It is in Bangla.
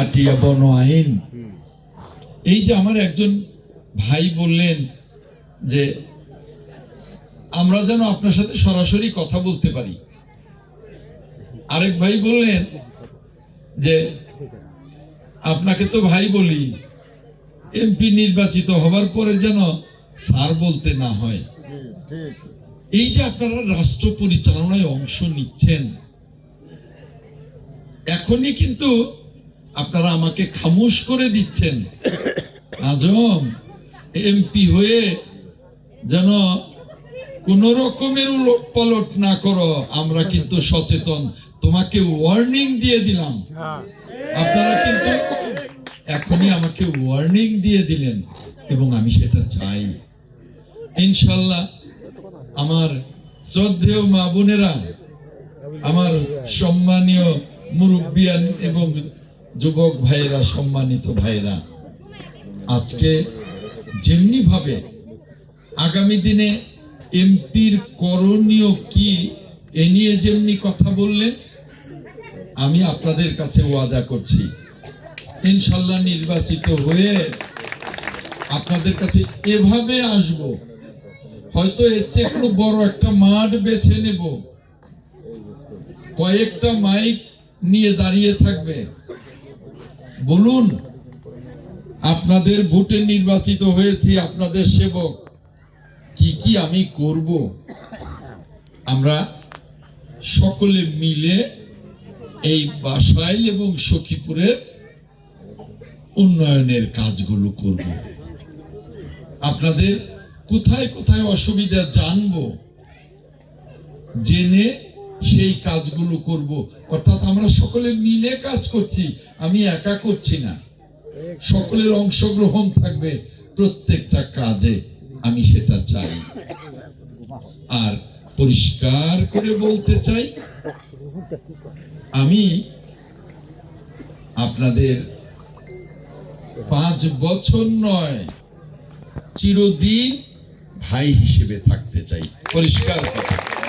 আটিয়া বন আইন। এই যে আমার একজন ভাই বললেন যে আমরা যেন আপনার সাথে সরাসরি কথা বলতে পারি। আরেক ভাই বললেন যে আপনাকে তো ভাই বলি এমপি নির্বাচিত হবার পরে যেন স্যার বলতে না হয়। এই যে আপনারা রাষ্ট্র পরিচালনায় অংশ নিচ্ছেন এখনই কিন্তু আপনারা আমাকে খামোশ করে দিচ্ছেন। আজম, এমপি হয়ে যেন কোন রকমের পালট না করো, আমরা কিন্তু সচেতন। তোমাকে ওয়ার্নিং দিয়ে দিলাম। আপনারা কিন্তু এখনই আমাকে ওয়ার্নিং দিয়ে দিলেন এবং আমি সেটা চাই। ইনশাল্লাহ আমার শ্রদ্ধেয় মা বোনেরা, আমার সম্মানীয় মুরব্বিয়ান এবং যুবক ভাইয়েরা, সম্মানিত ভাইয়েরা, আজকে যেমনি ভাবে আগামী দিনে এমপির করণীয় কি এ নিয়ে যেমনি কথা বললেন, আমি আপনাদের কাছে ওয়াদা করছি, ইনশাল্লাহ নির্বাচিত হয়ে আপনাদের কাছে এভাবে আসব। হয়তো এর চেয়ে একটু বড় একটা মাঠ বেছে নেব। কয়েকটা মাইক নিয়ে দাঁড়িয়ে থাকবে। বলুন, আপনাদের ভোটে নির্বাচিত হয়েছি আপনাদের সেবক। কি কি আমি করব? আমরা সকলে মিলে এই বাসাইল এবং সখীপুরের উন্নয়নের কাজগুলো করব। আপনাদের কোথায় কোথায় অসুবিধা জানব? জেনে সেই কাজগুলো করব। অর্থাৎ আমরা সকলে মিলে কাজ করছি, আমি একা করছি না। সকলের অংশগ্রহণ থাকবে প্রত্যেকটা কাজে, আমি সেটা চাই। আর পরিষ্কার করে বলতে চাই, আমি আপনাদের পাঁচ বছর নয়, চিরদিন ভাই হিসেবে থাকতে চাই। পরিষ্কার কথা।